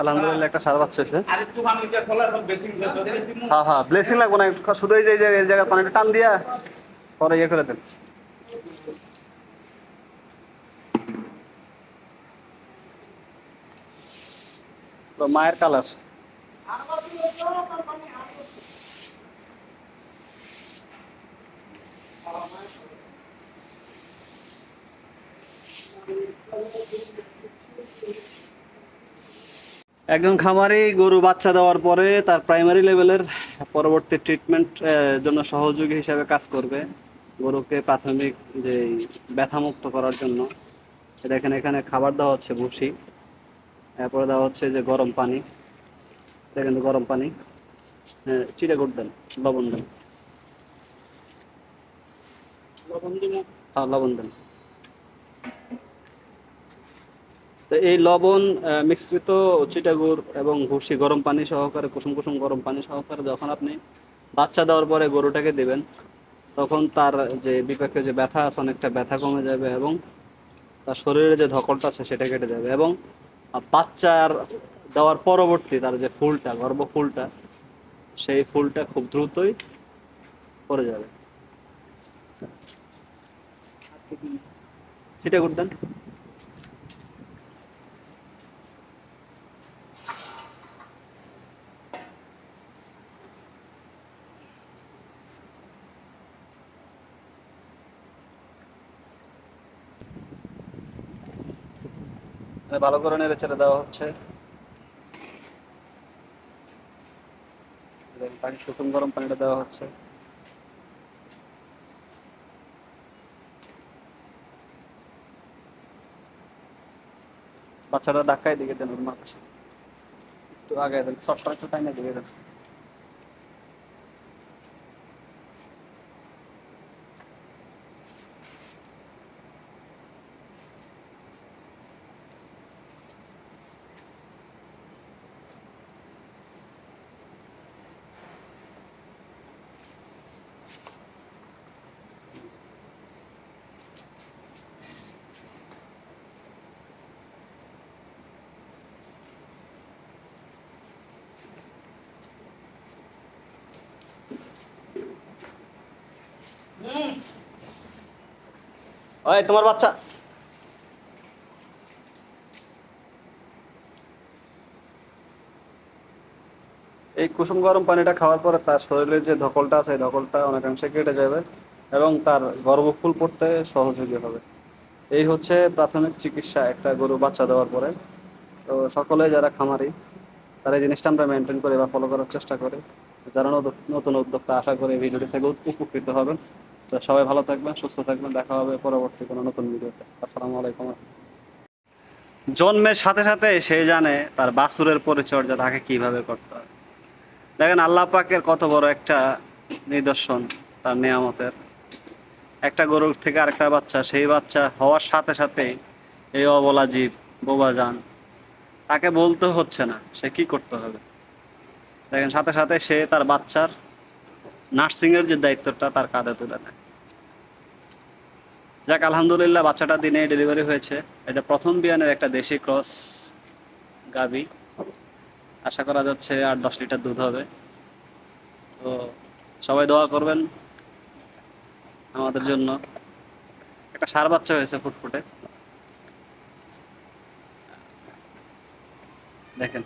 আলহামদুলিল্লাহ একটা সার বাচ্চা হয়েছে। হ্যাঁ হ্যাঁ ব্লেসিং লাগবে না একটু শুধু এই যে এই জায়গার পানিটা টান দিয়া পরে ইয়ে করে দেন। মায়ের কালার একজন খামারি, গরু বাচ্চা দেওয়ার পরে তার প্রাইমারি লেভেলের পরবর্তী ট্রিটমেন্ট জন্য সহযোগী হিসাবে কাজ করবে গরুকে প্রাথমিক যে ব্যথামুক্ত করার জন্য। দেখেন, এখানে খাবার দেওয়া হচ্ছে ভুসি, এরপরে দেওয়া হচ্ছে যে গরম পানি। দেখেন গরম পানি। চিড়ে গুড় দেন, লবণ দেন। হ্যাঁ লবণ দেন। এই লবণ মিশ্রিত চিটাগুড় এবং ভুসি গরম পানি সহকারে, কুসুম কুসুম গরম পানি সহকারে যখন আপনি বাচ্চা দেওয়ার পরে গরুটাকে দেবেন, তখন তার যে বিপাকে যে ব্যথা আছে, অনেকটা ব্যথা কমে যাবে এবং তার শরীরে যে ধকলটা আছে, সেটা কেটে যাবে এবং বাচ্চার দেওয়ার পরবর্তী তার যে ফুলটা গর্ভ ফুলটা সেই ফুলটা খুব দ্রুতই পড়ে যাবে। চিটাগুড় দেন। ভালো করে নেড়ে ছেড়ে দেওয়া হচ্ছে। পানি কুসুম গরম পানিটা দেওয়া হচ্ছে। বাচ্চাটা ধাক্কায় দিকে দেন ওর মা কাছে। একটু আগে দেন সবটা একটু টাইনে দিকে দেন। ওই, তোমার বাচ্চা। এই কুসুম গরম পানিটা খাওয়ার পরে তার শরীরের যে ধকলটা আছে ধকলটা অনেকাংশে কেটে যাবে এবং তার গর্ভফুল পড়তে সহযোগী হবে এই হচ্ছে প্রাথমিক চিকিৎসা একটা গরু বাচ্চা দেওয়ার পরে। তো সকলে যারা খামারি, তারা এই জিনিসটা আমরা মেনটেন করে বা ফলো করার চেষ্টা করি। যারা নতুন- উদ্যোক্তা, আশা করি ভিডিওটি থেকে উপকৃত হবেন। তো সবাই ভালো থাকবেন, সুস্থ থাকবেন, দেখা হবে পরবর্তী কোনো নতুন ভিডিওতে। আসসালামু আলাইকুম। জন্মের সাথে সাথে সে জানে তার বাসুরের পরিচর্যা তাকে কীভাবে করতে হয়। দেখেন, আল্লাহ পাকের কত বড় একটা নিদর্শন তার নিয়ামতের। একটা গরুর থেকে আরেকটা বাচ্চা, সেই বাচ্চা হওয়ার সাথে সাথে এই অবলা জীব, বোবা যান তাকে বলতে হচ্ছে না, সে কি করতে হবে? দেখেন, সাথে সাথে সে তার বাচ্চার নার্সিং এর যে দায়িত্বটা তার কাঁধে তুলে নেয়। যাক, আলহামদুলিল্লাহ বাচ্চাটা দিনে ডেলিভারি হয়েছে। এটা প্রথম বিয়ানের একটা দেশি ক্রস গাবি আশা করা যাচ্ছে আট দশ লিটার দুধ হবে। তো সবাই দোয়া করবেন আমাদের জন্য। একটা সার বাচ্চা হয়েছে ফুটফুটে। দেখেন।